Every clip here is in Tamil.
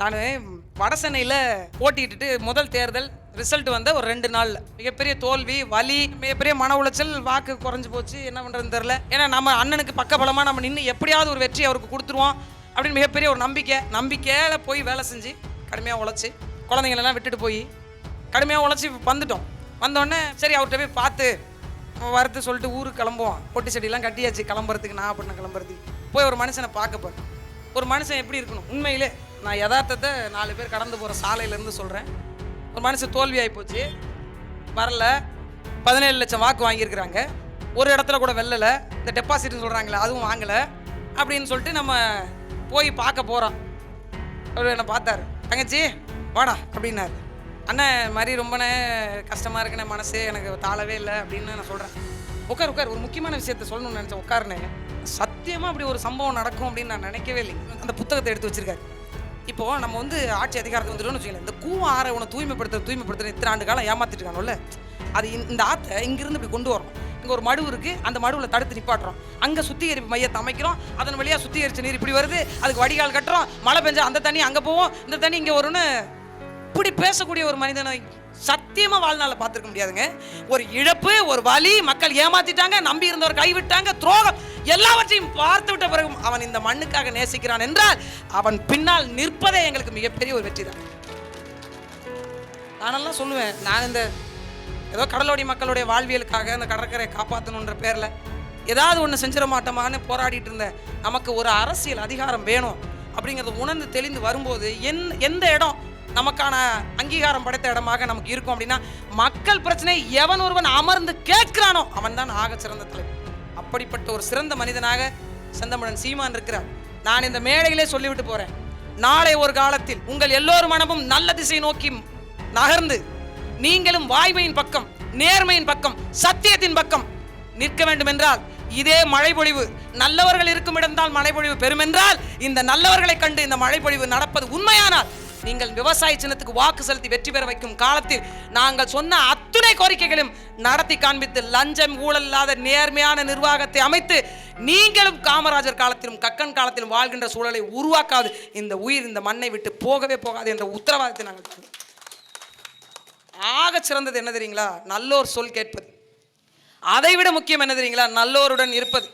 நான் வட சென்னையில் போட்டியிட்டுட்டு முதல் தேர்தல் ரிசல்ட் வந்த ஒரு ரெண்டு நாளில். மிகப்பெரிய தோல்வி வலி மிகப்பெரிய மன உளைச்சல் வாக்கு குறைஞ்சு போச்சு. என்ன பண்ணுறதுன்னு தெரில ஏன்னா நம்ம அண்ணனுக்கு பக்கபலமாக நம்ம நின்று எப்படியாவது ஒரு வெற்றி அவருக்கு கொடுத்துருவோம் அப்படின்னு மிகப்பெரிய ஒரு நம்பிக்கை. நம்பிக்கையில் போய் வேலை செஞ்சு கடுமையாக உழைச்சி குழந்தைங்களெல்லாம் விட்டுட்டு போய் கடுமையாக உழைச்சி வந்துட்டோம். வந்தோடனே சரி அவர்கிட்ட போய் பார்த்து வரத்து சொல்லிட்டு ஊருக்கு கிளம்புவோம். பொட்டி செடியெல்லாம் கட்டியாச்சு. கிளம்புறதுக்கு நான் அப்படின்னு கிளம்புறதுக்கு. போய் ஒரு மனுஷனை பார்க்க போகிறேன் ஒரு மனுஷன் எப்படி இருக்கணும்? உண்மையிலே நான் யதார்த்தத்தை நாலு பேர் கடந்து போகிற சாலையிலேருந்து சொல்கிறேன் ஒரு மனுஷன் தோல்வி போச்சு. வரல. பதினேழு லட்சம் வாக்கு வாங்கியிருக்கிறாங்க. ஒரு இடத்துல கூட வெல்லலை. இந்த டெபாசிட்னு சொல்கிறாங்களே அதுவும் வாங்கலை. அப்படின்னு சொல்லிட்டு நம்ம போய் பார்க்க போகிறோம் அவர் என்னை பார்த்தாரு. தங்கச்சி வாடா அப்படின்னாரு. அண்ணன் மாதிரி ரொம்ப கஷ்டமாக இருக்குண்ணே மனசு. எனக்கு தாழவே இல்லை அப்படின்னு நான் சொல்கிறேன் உட்கார் உட்கார். ஒரு முக்கியமான விஷயத்த சொல்லணும்னு நினச்சேன். உட்காருனேன் சத்தியமாக அப்படி ஒரு சம்பவம் நடக்கும் அப்படின்னு நான் நினைக்கவே இல்லைங்க. அந்த புத்தகத்தை எடுத்து வச்சிருக்காரு. இப்போ நம்ம வந்து ஆட்சி அதிகாரத்துக்கு வந்துட்டோம்னு வச்சுக்கோங்களேன். இந்த கூவம் ஆற உன தூய்மைப்படுத்த தூய்மைப்படுத்த இத்தனை ஆண்டு காலம் ஏமாத்திட்டு இருக்கானுல்ல அது இந்த- ஆத்தை ஆற்றை இங்கிருந்து இப்படி கொண்டு வரணும். இங்கே ஒரு மடு இருக்கு. அந்த மடுவில் தடுத்து நிப்பாட்டுறோம். அங்கே சுத்திகரிப்பு மையத்தை அமைக்கிறோம். அதன் வழியாக சுத்திகரிச்ச நீர் இப்படி வருது. அதுக்கு வடிகால் கட்டுறோம். மழை பெஞ்சா அந்த தண்ணி அங்கே போவோம். இந்த தண்ணி இங்கே வரும்னு இப்படி பேசக்கூடிய ஒரு மனிதனை சத்தியமா வாழ்நாள பார்த்துருக்க முடியாதுங்க. ஒரு இழப்பு ஒரு வலி மக்கள் ஏமாத்திட்டாங்க நம்பி இருந்தவர் கைவிட்டாங்க துரோகம். எல்லாவற்றையும் பார்த்து விட்ட பிறகும் அவன் இந்த மண்ணுக்காக நேசிக்கிறான் என்றால் அவன் பின்னால் நிற்பதே எங்களுக்கு மிகப்பெரிய ஒரு வெற்றி தான் நானெல்லாம் சொல்லுவேன் நான் இந்த ஏதோ கடலோடி மக்களுடைய வாழ்வியலுக்காக இந்த கடற்கரையை காப்பாற்றணுன்ற பேரில் ஏதாவது ஒன்று செஞ்சிட மாட்டோமான்னு போராடிட்டு இருந்தேன். நமக்கு ஒரு அரசியல் அதிகாரம் வேணும் அப்படிங்கிறத உணர்ந்து தெளிந்து வரும்போது என் எந்த இடம் நமக்கான அங்கீகாரம் படைத்த இடமாக நமக்கு இருக்கும் அப்படின்னா மக்கள் பிரச்சனை எவன் ஒருவன் அமர்ந்து கேட்கிறானோ அவன் தான் ஆக சிறந்த தலைவர் அப்படிப்பட்ட ஒரு சிறந்த மனிதனாக செந்தமிழன் சீமான் இருக்கிறார். நான் இந்த மேடையிலே சொல்லிவிட்டு போறேன். நாளை ஒரு காலத்தில் உங்கள் எல்லோரும் மனமும் நல்ல திசை நோக்கி நகர்ந்து நீங்களும் வாய்மையின் பக்கம் நேர்மையின் பக்கம் சத்தியத்தின் பக்கம் நிற்க வேண்டும் என்றால் இதே மழைப்பொழிவு நல்லவர்கள் இருக்கும் இடம்தான் மழைப்பொழிவு பெறுமென்றால் இந்த நல்லவர்களை கண்டு இந்த மழைப்பொழிவு நடப்பது உண்மையானால் நீங்கள் விவசாய சின்னத்துக்கு வாக்கு செலுத்தி வெற்றி பெற வைக்கும் காலத்தில் நாங்கள் சொன்ன அத்துணை கோரிக்கைகளும் நடத்தி காண்பித்து லஞ்சம் ஊழல் இல்லாத நேர்மையான நிர்வாகத்தை அமைத்து நீங்களும் காமராஜர் காலத்திலும் கக்கன் காலத்திலும் வாழ்கின்ற சூழலை உருவாக்காது. இந்த உயிர் இந்த மண்ணை விட்டு போகவே போகாது என்ற உத்தரவாதத்தை நாங்கள் ஆக சிறந்தது என்ன தெரியுங்களா? நல்லோர் சொல் கேட்பது. அதைவிட முக்கியம் என்ன தெரியுங்களா? நல்லோருடன் இருப்பது.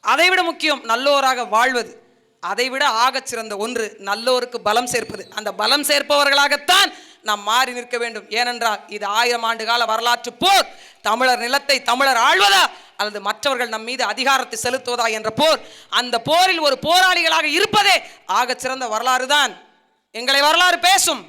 அதைவிட முக்கியம் நல்லோராக வாழ்வது. அதைவிட ஆகச் சிறந்த ஒன்று நல்லோருக்கு பலம் சேர்ப்பது. அந்த பலம் சேர்ப்பவர்களாகத்தான் நாம் மாறி நிற்க வேண்டும். ஏனென்றால் இது ஆயிரம் ஆண்டு கால வரலாற்று போர். தமிழர் நிலத்தை தமிழர் ஆழ்வதா அல்லது மற்றவர்கள் நம் மீது அதிகாரத்தை செலுத்துவதா என்ற போர். அந்த போரில் ஒரு போராளிகளாக இருப்பதே ஆகச் சிறந்த வரலாறு தான். எங்களை வரலாறு பேசும்.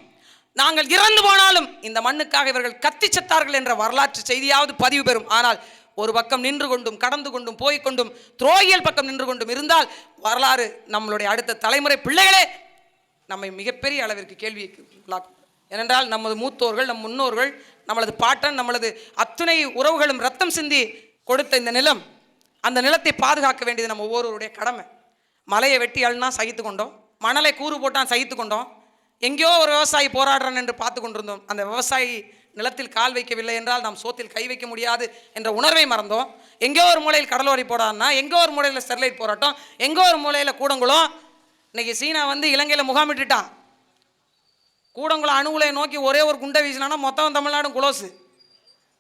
நாங்கள் இறந்து போனாலும் இந்த மண்ணுக்காக இவர்கள் கத்தி செத்தார்கள் என்ற வரலாற்று செய்தியாவது பதிவு பெறும். ஆனால் ஒரு பக்கம் நின்று கொண்டும் கடந்து கொண்டும் போய் கொண்டும் துரோகியல் பக்கம் நின்று கொண்டும் இருந்தால் வரலாறு நம்மளுடைய அடுத்த தலைமுறை பிள்ளைகளே நம்மை மிகப்பெரிய அளவிற்கு கேள்விக்கு உள்ளாக்கும் ஏனென்றால் நமது மூத்தோர்கள் நம் முன்னோர்கள் நம்மளது பாட்டன் நம்மளது அத்துணை உறவுகளும் ரத்தம் சிந்தி கொடுத்த இந்த நிலம் அந்த நிலத்தை பாதுகாக்க வேண்டியது நம்ம ஒவ்வொருவருடைய கடமை. மலையை வெட்டி அழுனா சகித்து கொண்டோம். மணலை கூறு போட்டான் சகித்து கொண்டோம். எங்கேயோ ஒரு விவசாயி போராடுறான் என்று பார்த்து கொண்டிருந்தோம். அந்த விவசாயி நிலத்தில் கால் வைக்கவில்லை என்றால் நாம் சோத்தில் கை வைக்க முடியாது என்ற உணர்வை மறந்தோம். எங்கேயோ ஒரு மூலையில் கடலோரை போடான்னா எங்கோ ஒரு மூலையில் ஸ்டெர்லைட் போராட்டம் எங்கோ ஒரு மூலையில் கூடங்குளம். இன்றைக்கி சீனா வந்து இலங்கையில் முகாமிட்டுட்டான். கூடங்குளம் அணுகுலை நோக்கி ஒரே ஒரு குண்டை வீசினானா மொத்தம் தமிழ்நாடும் குளோசு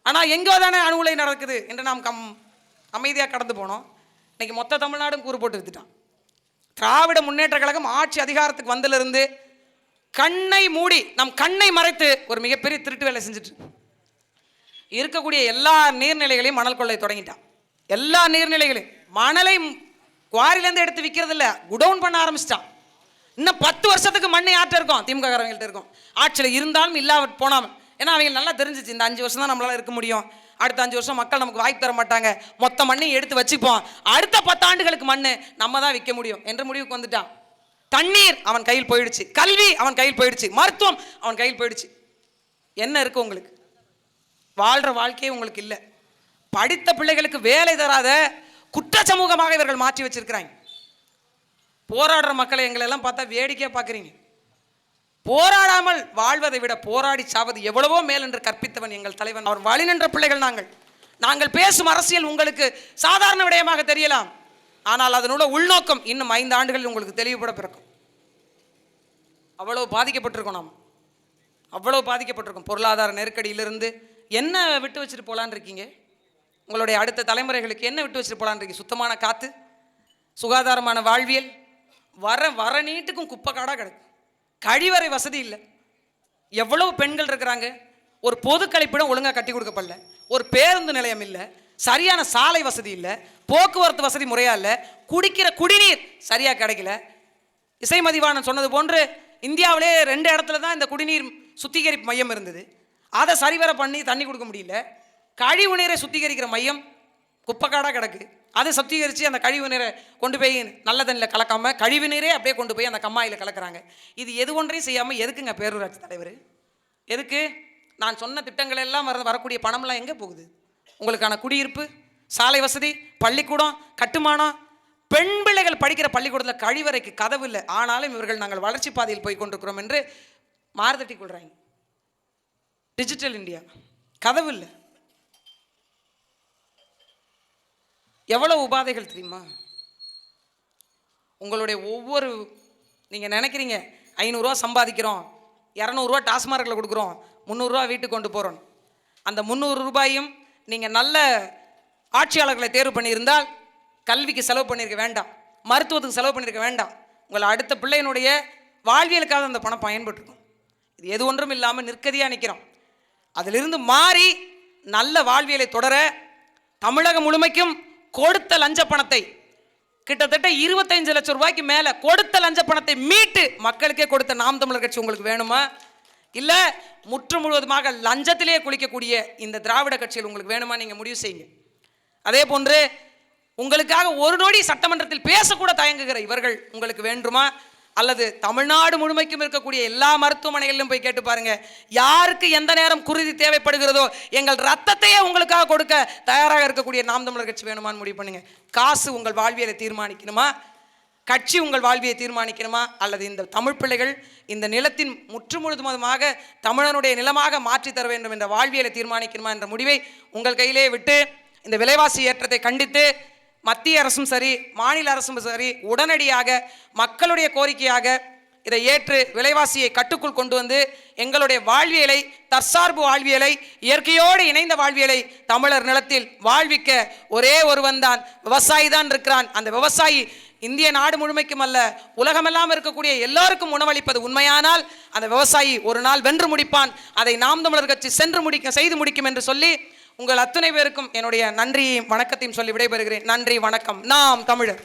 ஆனால் எங்கே தானே அணு உலை நடக்குது என்று நாம் கம் அமைதியாக கடந்து போனோம். இன்றைக்கி மொத்த தமிழ்நாடும் கூறு போட்டு வித்துட்டான். திராவிட முன்னேற்ற கழகம் ஆட்சி அதிகாரத்துக்கு வந்திலிருந்து கண்ணை மூடி நம் கண்ணை மறைத்து ஒரு மிகப்பெரிய திருட்டு வேலை செஞ்சுட்டு இருக்கக்கூடிய எல்லா நீர்நிலைகளையும் மணல் கொள்ளை தொடங்கிட்டான். எல்லா நீர்நிலைகளையும் மணலை குவாரிலேருந்து எடுத்து விற்கிறது இல்ல குடவுன் பண்ண ஆரம்பிச்சிட்டான். இன்னும் பத்து வருஷத்துக்கு மண்ணை இருக்கும். திமுககாரவங்கள்ட்ட இருக்கும். ஆட்சியில் இருந்தாலும் இல்லாம போனாமல் ஏன்னா அவங்க நல்லா தெரிஞ்சிச்சு இந்த அஞ்சு வருஷம் தான் நம்மளால இருக்க முடியும். அடுத்த அஞ்சு வருஷம் மக்கள் நமக்கு வாய்ப்பு தர மாட்டாங்க. மொத்த மண்ணையும் எடுத்து வச்சுப்போம். அடுத்த பத்தாண்டுகளுக்கு மண்ணு நம்ம தான் விற்க முடியும் என்ற முடிவுக்கு வந்துட்டான். தண்ணீர் அவன் கையில் போயிடுச்சு. கல்வி அவன் கையில் போயிடுச்சு. மருத்துவம் அவன் கையில் போயிடுச்சு. என்ன இருக்கு உங்களுக்கு? வாழ்கிற வாழ்க்கையே உங்களுக்கு இல்லை. படித்த பிள்ளைகளுக்கு வேலை தராத குற்ற சமூகமாக இவர்கள் மாற்றி வச்சிருக்கிறாங்க. போராடுற மக்களை எங்களை எல்லாம் பார்த்தா வேடிக்கையாக பார்க்குறீங்க. போராடாமல் வாழ்வதை விட போராடி சாவது எவ்வளவோ மேல் என்று கற்பித்தவன் எங்கள் தலைவன். அவர் வழிநின்ற பிள்ளைகள் நாங்கள். நாங்கள் பேசும் அரசியல் உங்களுக்கு சாதாரண விடயமாக தெரியலாம். ஆனால் அதனோட உள்நோக்கம் இன்னும் ஐந்து ஆண்டுகளில் உங்களுக்கு தெளிவுபட பிறக்கும். அவ்வளவு பாதிக்கப்பட்டிருக்கோம் நாம். அவ்வளவு பாதிக்கப்பட்டிருக்கோம். பொருளாதார நெருக்கடியிலிருந்து என்ன விட்டு வச்சுட்டு போலான்னு இருக்கீங்க? உங்களுடைய அடுத்த தலைமுறைகளுக்கு என்ன விட்டு வச்சுட்டு போகலான் இருக்கீங்க? சுத்தமான காற்று சுகாதாரமான வாழ்வியல் வர வர நீட்டுக்கும் குப்பை காடாக கிடக்கு. கழிவறை வசதி இல்லை. எவ்வளவு பெண்கள் இருக்கிறாங்க? ஒரு பொது கழிப்பிடம் ஒழுங்காக கட்டி கொடுக்கப்படல. ஒரு பேருந்து நிலையம் இல்லை. சரியான சாலை வசதி இல்லை. போக்குவரத்து வசதி முறையாக இல்லை. குடிக்கிற குடிநீர் சரியாக கிடைக்கல. இசைமதிவாணன் சொன்னது போன்று இந்தியாவிலே ரெண்டு இடத்துல தான் இந்த குடிநீர் சுத்திகரிப்பு மையம் இருந்தது. அதை சரிவர பண்ணி தண்ணி கொடுக்க முடியல. கழிவு நீரை சுத்திகரிக்கிற மையம் குப்பைக்காடாக கிடக்கு. அதை சுத்திகரித்து அந்த கழிவு நீரை கொண்டு போய் நல்ல தண்ணியில் கலக்காமல் கழிவு நீரே அப்படியே கொண்டு போய் அந்த கம்மாயில் கலக்கிறாங்க. இது எது ஒன்றையும் செய்யாமல் எதுக்குங்க பேரூராட்சி தலைவர்? எதுக்கு? நான் சொன்ன திட்டங்கள் எல்லாம் வர வரக்கூடிய பணம்லாம் எங்கே போகுது? உங்களுக்கான குடியிருப்பு சாலை வசதி பள்ளிக்கூடம் கட்டுமானம். பெண் பிள்ளைகள் படிக்கிற பள்ளிக்கூடத்தில் கழிவறைக்கு கதவு இல்லை. ஆனாலும் இவர்கள் நாங்கள் வளர்ச்சி பாதையில் போய் கொண்டிருக்கிறோம் என்று மாறுதட்டி கொள்கிறாங்க டிஜிட்டல் இந்தியா கதவு இல்லை. எவ்வளோ உபாதைகள் தெரியுமா? உங்களுடைய ஒவ்வொரு நீங்கள் நினைக்கிறீங்க ஐநூறுரூவா சம்பாதிக்கிறோம் இரநூறுவா டாஸ்மார்க்கில் கொடுக்குறோம் முந்நூறுரூவா வீட்டுக்கு கொண்டு போகிறோம் அந்த முந்நூறு ரூபாயும் நீங்கள் நல்ல ஆட்சியாளர்களை தேர்வு பண்ணியிருந்தால் கல்விக்கு செலவு பண்ணியிருக்க வேண்டாம் மருத்துவத்துக்கு செலவு பண்ணியிருக்க வேண்டாம். உங்களை அடுத்த பிள்ளையினுடைய வாழ்வியலுக்காக அந்த பணம் பயன்பட்டுருக்கும். இது எது ஒன்றும் இல்லாமல் நிற்கதியாக நிற்கிறோம் அதிலிருந்து மாறி நல்ல வாழ்வியலை தொடர தமிழகம் முழுமைக்கும் கொடுத்த லஞ்ச பணத்தை கிட்டத்தட்ட இருபத்தஞ்சு லட்சம் ரூபாய்க்கு மேல கொடுத்த லஞ்ச பணத்தை மீட்டு மக்களுக்கே கொடுத்த நாம் தமிழர் கட்சி உங்களுக்கு வேணுமா? இல்ல முற்று முழுவதுமாக லஞ்சத்திலேயே குளிக்கக்கூடிய இந்த திராவிட கட்சிகள் உங்களுக்கு வேணுமா? நீங்க முடிவு செய்யுங்க. அதே போன்று உங்களுக்காக ஒரு நொடி சட்டமன்றத்தில் பேசக்கூட தயங்குகிற இவர்கள் உங்களுக்கு வேண்டுமா? அல்லது தமிழ்நாடு முழுமைக்கும் இருக்கக்கூடிய எல்லா மருத்துவமனைகளிலும் போய் கேட்டு பாருங்க. யாருக்கு எந்த நேரம் குருதி தேவைப்படுகிறதோ எங்கள் ரத்தத்தையே உங்களுக்காக கொடுக்க தயாராக இருக்கக்கூடிய நாம் தமிழர் கட்சி வேணுமான்னு முடிவு பண்ணுங்க. காசு உங்கள் வாழ்வியலை தீர்மானிக்கணுமா? கட்சி உங்கள் வாழ்வியை தீர்மானிக்கணுமா? அல்லது இந்த தமிழ் பிள்ளைகள் இந்த நிலத்தின் முற்று முழுதுமாக தமிழனுடைய நிலமாக மாற்றி தர வேண்டும் என்ற வாழ்வியலை தீர்மானிக்கணுமா என்ற முடிவை உங்கள் கையிலே விட்டு இந்த விலைவாசி ஏற்றத்தை கண்டித்து மத்திய அரசும் சரி மாநில அரசும் சரி உடனடியாக மக்களுடைய கோரிக்கையாக இதை ஏற்று விலைவாசியை கட்டுக்குள் கொண்டு வந்து எங்களுடைய வாழ்வியலை தற்சார்பு வாழ்வியலை இயற்கையோடு இணைந்த வாழ்வியலை தமிழர் நிலத்தில் வாழ்விக்க ஒரே ஒருவன் தான் விவசாயி தான் இருக்கிறான். அந்த விவசாயி இந்திய நாடு முழுமைக்கும் அல்ல உலகமெல்லாம் இருக்கக்கூடிய எல்லோருக்கும் உணவளிப்பது உண்மையானால் அந்த விவசாயி ஒரு நாள் வென்று முடிப்பான். அதை நாம் தமிழர் கட்சி சென்று முடிக்க செய்து முடிக்கும் என்று சொல்லி உங்கள் அத்தனை பேருக்கும் என்னுடைய நன்றியையும் வணக்கத்தையும் சொல்லி விடைபெறுகிறேன். நன்றி வணக்கம். நாம் தமிழர்.